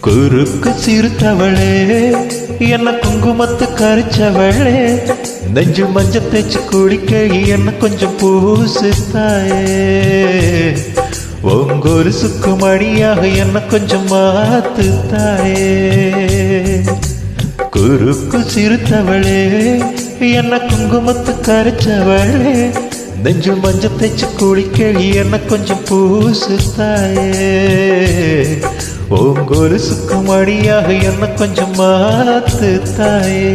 குறுக்கு சிறுத்தவளே என்ன குங்குமத்து கரிச்சவளே. நெஞ்சு மஞ்ச தேச்சு குளிக்க என்ன கொஞ்சம் பூசுத்தாயே. தாயே ஒங்கொரு சுக்கு மணியாக என்ன கொஞ்சம் மாத்து குறுக்கு சிறுத்தவளே என்ன குங்குமத்து கரைச்சவளே. நெஞ்சு மஞ்ச தைச்சு குளிக்கழி என்ன கொஞ்சம் பூசுத்தாயே? தாயே ஓங்கொரு சுக்குமடியாக என்ன கொஞ்சம் மாத்து தாயே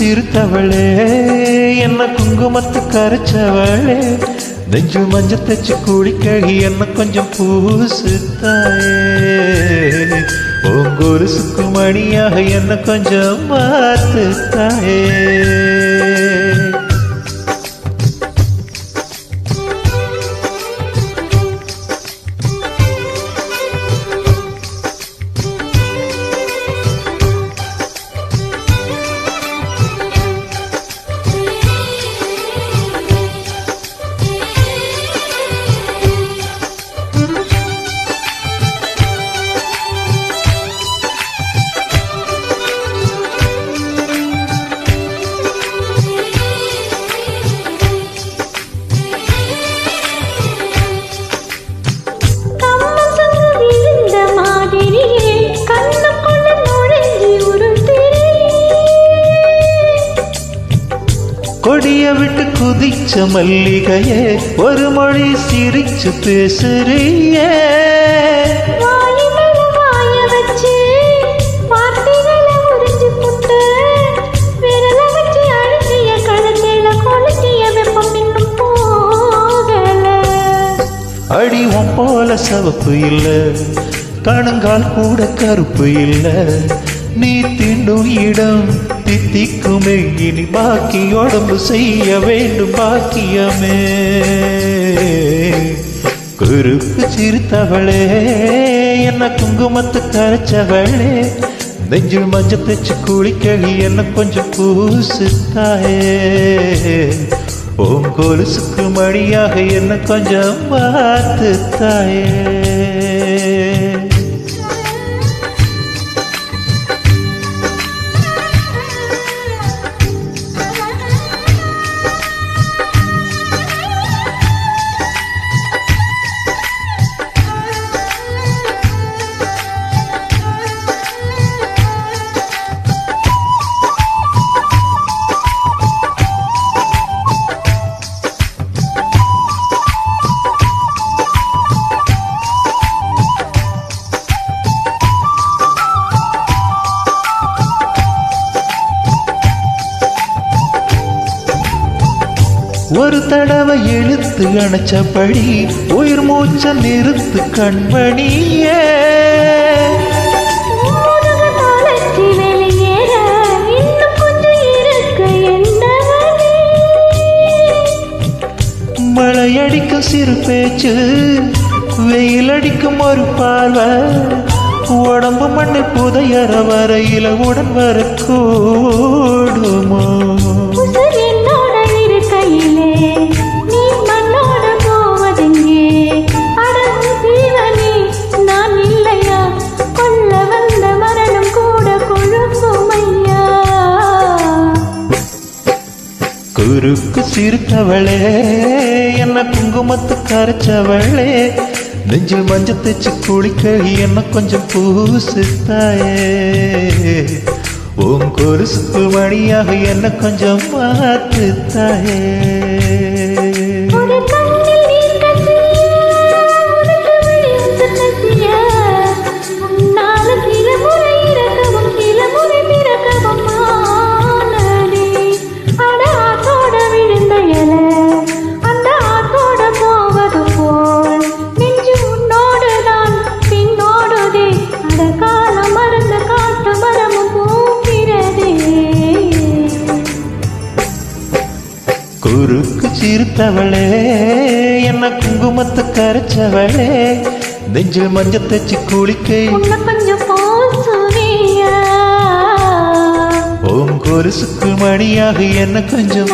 குறுக்கு என்ன குங்குமத்து கரைச்சவளே. நெஞ்சு மஞ்ச தச்சு குளிக்க என்ன கொஞ்சம் பூசுத்தாயே. தாயே ஒங்கொரு சுக்குமணியாக என்ன கொஞ்சம் மாத்து கொடிய விட்டு குதிச்ச மல்லிகையே ஒரு மொழி சிரிச்சு பேசுறியே வாய் மேல வாய வச்சு வார்த்தைகளை உறிஞ்சு புட்டு, விரல வச்சு அழுத்திய கழுத்துல கொளுத்திய வெப்பம் இன்னும் போகல. அடி உன் போல சவப்பு இல்ல கணுங்கால் கூட கருப்பு இல்ல நீ தீண்டும் இடம் தித்திக்குமே. இனி பாக்கி உடம்பு செய்ய வேண்டும் பாக்கியமே. குறுக்கு சிரித்தவளே என்ன குங்குமத்து கரைச்சவளே. நெஞ்சில் மஞ்ச தச்சு குளிக்கழி என்ன கொஞ்சம் பூசித்தாயே. தாயே ஓம் கொலுசுக்கு மணியாக என்ன கொஞ்சம் பார்த்து தாயே ஒரு தடவை இழுத்து அணைச்சபடி உயிர் மூச்ச நிறுத்து கண்மணியே. மழையடிக்கும் சிறு பேச்சு வெயில் அடிக்கும் ஒரு பார்வை உடம்பு மண்ணில் புதையற வரையில உடன் வர கூடுமோ குறுக்கு சிரித்தவளே என்ன குங்குமத்து கரைச்சவளே நெஞ்சில் மஞ்சள் தேச்சு குளிக்க என்ன கொஞ்சம் பூசு தாயே உன் கொலுசுக்கு மணியாக என்ன கொஞ்சம் மாத்துத்தாயே சிரித்தவளே என்ன குங்குமத்து கரைச்சவளே. நெஞ்சில் மஞ்சள் தச்சு குளிக்கை. ஓம் கொலுசுக்கு மணியாக என்ன கொஞ்சம்